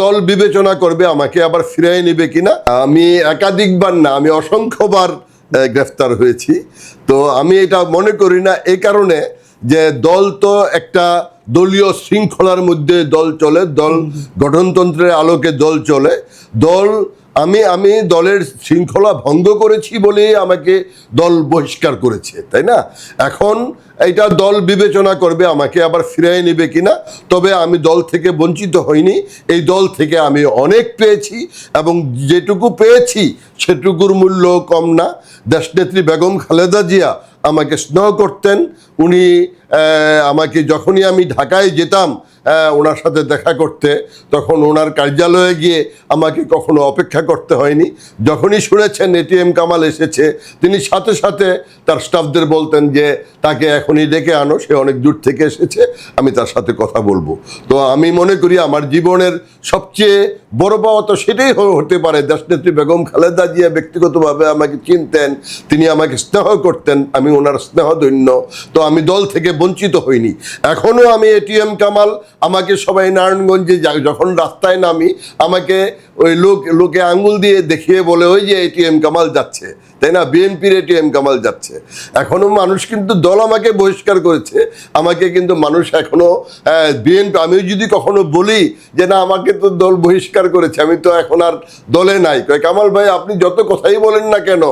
দল বিবেচনা করবে, আমাকে আবার ফিরাই নেবে কিনা, আমি একাধিকবার না, আমি অসংখ্যবার গ্রেফতার হয়েছি। তো আমি এটা মনে করি না এ কারণে যে দল তো একটা দলীয় শৃঙ্খলার মধ্যে দল চলে, দল গঠনতন্ত্রের আলোকে দল চলে, দল আমি আমি দলের শৃঙ্খলা ভঙ্গ করেছি বলেই আমাকে দল বহিষ্কার করেছে, তাই না? এখন এটা দল বিবেচনা করবে আমাকে আবার ফিরিয়ে নেবে কিনা তবে আমি দল থেকে বঞ্চিত হইনি। এই দল থেকে আমি অনেক পেয়েছি এবং যেটুকু পেয়েছি সেটুকুর মূল্য কম না। দেশনেত্রী বেগম খালেদা জিয়া আমাকে স্নেহ করতেন। উনি আমাকে যখনই আমি ঢাকায় যেতাম ওনার সাথে দেখা করতে। তখন ওনার কার্যালয়ে গিয়ে আমাকে কখনো অপেক্ষা করতে হয়নি। যখনই শুনেছেন এটিএম কামাল এসেছে, তিনি সাথে সাথে তার স্টাফদের বলতেন যে, তাকে এখনই ডেকে আনো, সে অনেক দূর থেকে এসেছে, আমি তার সাথে কথা বলব। তো আমি মনে করি আমার জীবনের সবচেয়ে বড় পাওয়া তো সেটাই হতে পারে। দেশনেত্রী বেগম খালেদা জিয়া ব্যক্তিগতভাবে আমাকে চিনতেন, তিনি আমাকে স্নেহ করতেন, আমি ওনার স্নেহধন্য। তো আমি দল থেকে বঞ্চিত হইনি। এখনও আমি এটিএম কামাল আমাকে সবাই নারায়ণগঞ্জে যখন রাস্তায় নামি, আমাকে ওই লোক, লোকে আঙ্গুল দিয়ে দেখিয়ে বলে, ওই যে এটিএম কামাল যাচ্ছে। তাই না? বিএনপির এটিএম কামাল যাচ্ছে। এখনও মানুষ কিন্তু দল আমাকে বহিষ্কার করেছে। আমাকে কিন্তু মানুষ এখনও বিএনপি আমি যদি কখনো বলি যে, না, আমাকে তো দল বহিষ্কার করেছে, আমি তো এখন আর দলে নাই। কামাল ভাই, আপনি যত কথাই বলেন না কেন,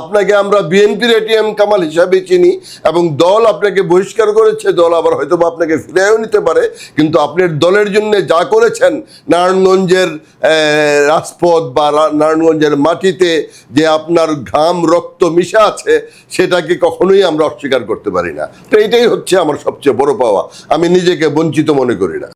আপনাকে আমরা বিএনপির এটিএম কামাল হিসাবে চিনি এবং দল আপনাকে বহিষ্কার করেছে। দল আবার হয়তো বা আপনাকে ফিরেও নিতে পারে, কিন্তু আপনার দলের জন্য যা করেছেন, নারায়ণগঞ্জের রাজপথ বা নারায়ণগঞ্জের মাটিতে যে আপনার ঘাম, রক্ত মিশা আছে, সেটাকে কখনোই আমরা অস্বীকার করতে পারি না। তো এটাই হচ্ছে আমার সবচেয়ে বড় পাওয়া। আমি নিজেকে বঞ্চিত মনে করি না।